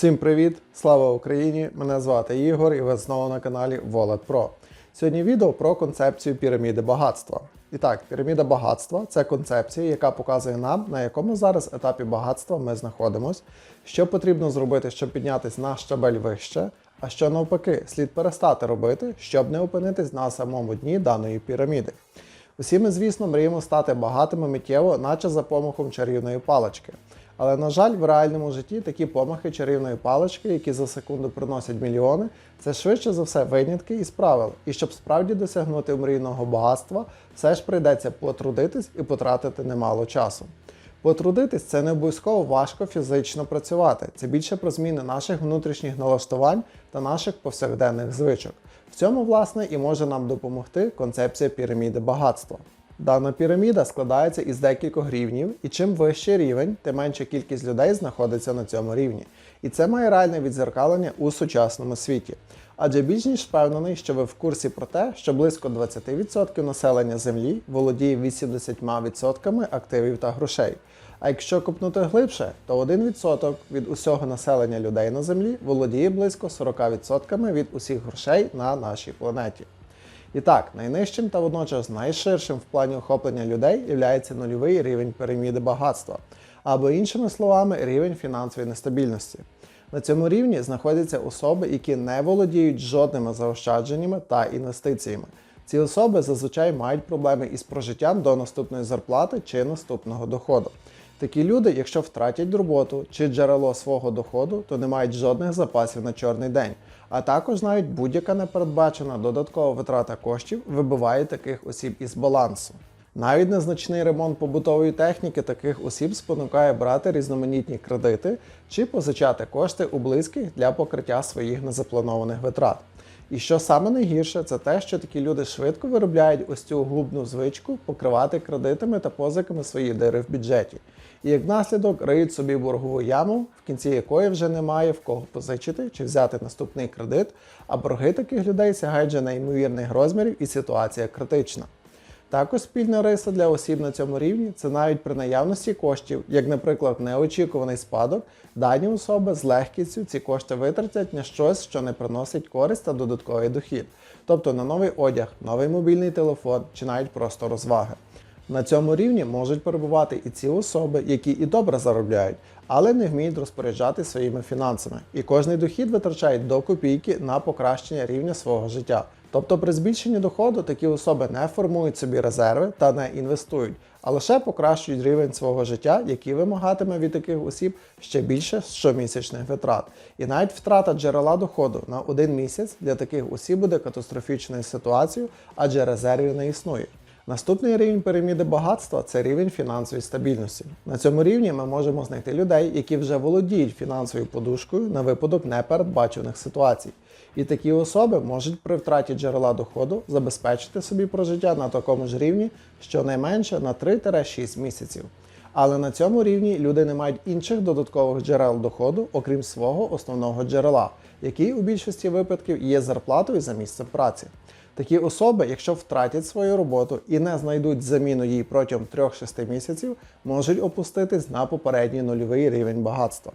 Всім привіт! Слава Україні! Мене звати Ігор і ви знову на каналі Wallet Pro. Сьогодні відео про концепцію піраміди багатства. І так, піраміда багатства це концепція, яка показує нам, на якому зараз етапі багатства ми знаходимося, що потрібно зробити, щоб піднятися на щабель вище, а що навпаки, слід перестати робити, щоб не опинитись на самому дні даної піраміди. Усі ми, звісно, мріємо стати багатими миттєво, наче за помахом чарівної палички. Але, на жаль, в реальному житті такі помахи чарівної палички, які за секунду приносять мільйони, це швидше за все винятки із правил. І щоб справді досягнути мрійного багатства, все ж прийдеться потрудитись і потратити немало часу. Потрудитись це не обов'язково важко фізично працювати. Це більше про зміни наших внутрішніх налаштувань та наших повсякденних звичок. В цьому, власне, і може нам допомогти концепція піраміди багатства. Дана піраміда складається із декількох рівнів, і чим вищий рівень, тим менша кількість людей знаходиться на цьому рівні. І це має реальне відзеркалення у сучасному світі. Адже більш ніж впевнений, що ви в курсі про те, що близько 20% населення Землі володіє 80% активів та грошей. А якщо копнути глибше, то 1% від усього населення людей на Землі володіє близько 40% від усіх грошей на нашій планеті. І так, найнижчим та водночас найширшим в плані охоплення людей є нульовий рівень піраміди багатства, або іншими словами, рівень фінансової нестабільності. На цьому рівні знаходяться особи, які не володіють жодними заощадженнями та інвестиціями. Ці особи зазвичай мають проблеми із прожиттям до наступної зарплати чи наступного доходу. Такі люди, якщо втратять роботу чи джерело свого доходу, то не мають жодних запасів на чорний день. А також навіть будь-яка непередбачена додаткова витрата коштів вибиває таких осіб із балансу. Навіть незначний ремонт побутової техніки таких осіб спонукає брати різноманітні кредити чи позичати кошти у близьких для покриття своїх незапланованих витрат. І що саме найгірше, це те, що такі люди швидко виробляють ось цю губну звичку покривати кредитами та позиками свої дири в бюджеті. І як наслідок риють собі боргову яму, в кінці якої вже немає в кого позичити чи взяти наступний кредит, а борги таких людей сягають вже неймовірних розмірів і ситуація критична. Також спільна риса для осіб на цьому рівні це навіть при наявності коштів, як, наприклад, неочікуваний спадок, дані особи з легкістю ці кошти витратять на щось, що не приносить користь та додатковий дохід, тобто на новий одяг, новий мобільний телефон чи навіть просто розваги. На цьому рівні можуть перебувати і ці особи, які і добре заробляють, але не вміють розпоряджати своїми фінансами. І кожний дохід витрачають до копійки на покращення рівня свого життя. Тобто при збільшенні доходу такі особи не формують собі резерви та не інвестують, а лише покращують рівень свого життя, який вимагатиме від таких осіб ще більше щомісячних витрат. І навіть втрата джерела доходу на один місяць для таких осіб буде катастрофічною ситуацією, адже резервів не існує. Наступний рівень піраміди багатства це рівень фінансової стабільності. На цьому рівні ми можемо знайти людей, які вже володіють фінансовою подушкою на випадок непередбачених ситуацій. І такі особи можуть при втраті джерела доходу забезпечити собі прожиття на такому ж рівні щонайменше на 3-6 місяців. Але на цьому рівні люди не мають інших додаткових джерел доходу, окрім свого основного джерела, який у більшості випадків є зарплатою за місцем праці. Такі особи, якщо втратять свою роботу і не знайдуть заміну їй протягом 3-6 місяців, можуть опуститись на попередній нульовий рівень багатства.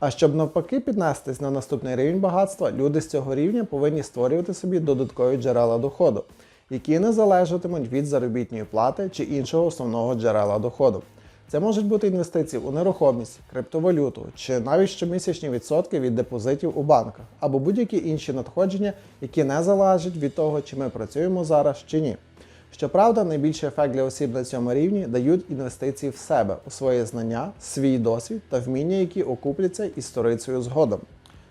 А щоб навпаки піднестись на наступний рівень багатства, люди з цього рівня повинні створювати собі додаткові джерела доходу, які не залежатимуть від заробітної плати чи іншого основного джерела доходу. Це можуть бути інвестиції у нерухомість, криптовалюту чи навіть щомісячні відсотки від депозитів у банках або будь-які інші надходження, які не залежать від того, чи ми працюємо зараз чи ні. Щоправда, найбільший ефект для осіб на цьому рівні дають інвестиції в себе, у свої знання, свій досвід та вміння, які окупляться історицею згодом.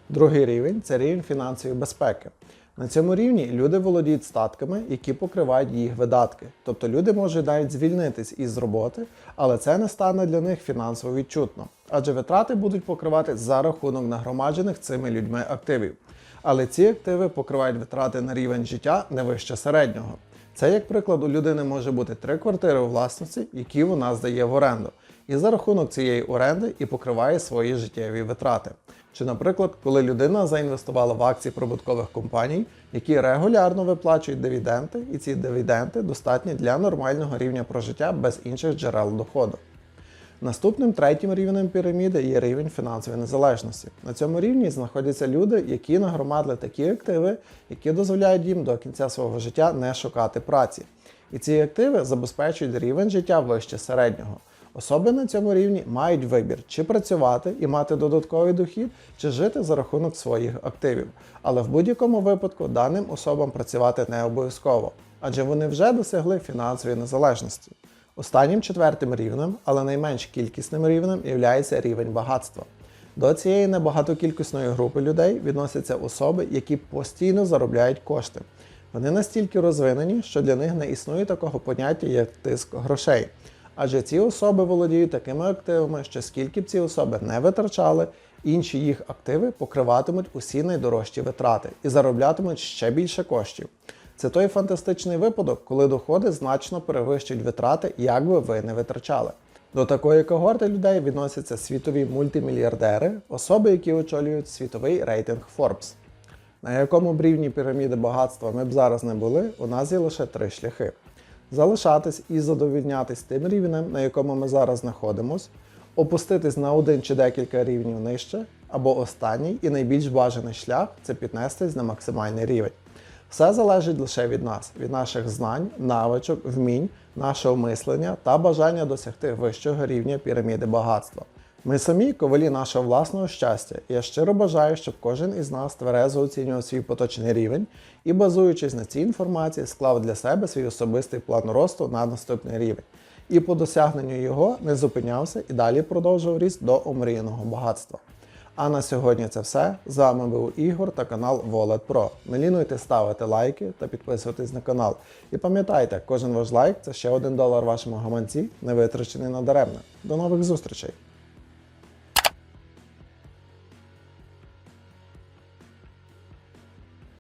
Другий рівень це рівень фінансової безпеки. На цьому рівні люди володіють статками, які покривають їх видатки. Тобто люди можуть навіть звільнитись із роботи, але це не стане для них фінансово відчутно, адже витрати будуть покривати за рахунок нагромаджених цими людьми активів. Але ці активи покривають витрати на рівень життя не вище середнього. Це, як приклад, у людини може бути три квартири у власності, які вона здає в оренду, і за рахунок цієї оренди і покриває свої життєві витрати. Чи, наприклад, коли людина заінвестувала в акції прибуткових компаній, які регулярно виплачують дивіденди, і ці дивіденди достатні для нормального рівня прожиття без інших джерел доходу. Наступним третім рівнем піраміди є рівень фінансової незалежності. На цьому рівні знаходяться люди, які нагромадили такі активи, які дозволяють їм до кінця свого життя не шукати праці. І ці активи забезпечують рівень життя вище середнього. Особи на цьому рівні мають вибір, чи працювати і мати додатковий дохід, чи жити за рахунок своїх активів. Але в будь-якому випадку даним особам працювати не обов'язково, адже вони вже досягли фінансової незалежності. Останнім четвертим рівнем, але найменш кількісним рівнем, є рівень багатства. До цієї небагатокількісної групи людей відносяться особи, які постійно заробляють кошти. Вони настільки розвинені, що для них не існує такого поняття, як тиск грошей. Адже ці особи володіють такими активами, що скільки б ці особи не витрачали, інші їх активи покриватимуть усі найдорожчі витрати і зароблятимуть ще більше коштів. Це той фантастичний випадок, коли доходи значно перевищують витрати, як би ви не витрачали. До такої когорти людей відносяться світові мультимільярдери, особи, які очолюють світовий рейтинг Forbes. На якому б рівні піраміди багатства ми б зараз не були, у нас є лише три шляхи: залишатись і задовільнятись тим рівнем, на якому ми зараз знаходимось, опуститись на один чи декілька рівнів нижче, або останній і найбільш бажаний шлях це піднестись на максимальний рівень. Все залежить лише від нас, від наших знань, навичок, вмінь, нашого мислення та бажання досягти вищого рівня піраміди багатства. Ми самі ковалі нашого власного щастя, я щиро бажаю, щоб кожен із нас тверезо оцінював свій поточний рівень і, базуючись на цій інформації, склав для себе свій особистий план росту на наступний рівень. І по досягненню його не зупинявся і далі продовжував ріст до омріяного багатства. А на сьогодні це все. З вами був Ігор та канал Wallet Pro. Не лінуйте ставити лайки та підписуватись на канал. І пам'ятайте, кожен ваш лайк це ще один долар вашому гаманці, не витрачений надаремно. До нових зустрічей!